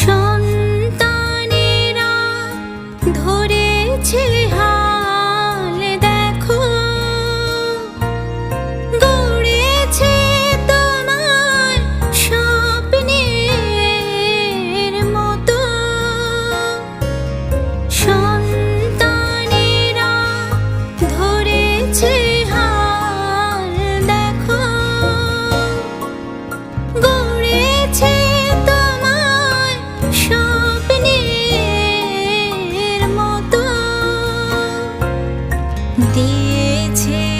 সন্তানেরা ধরেছে দিয়েছে।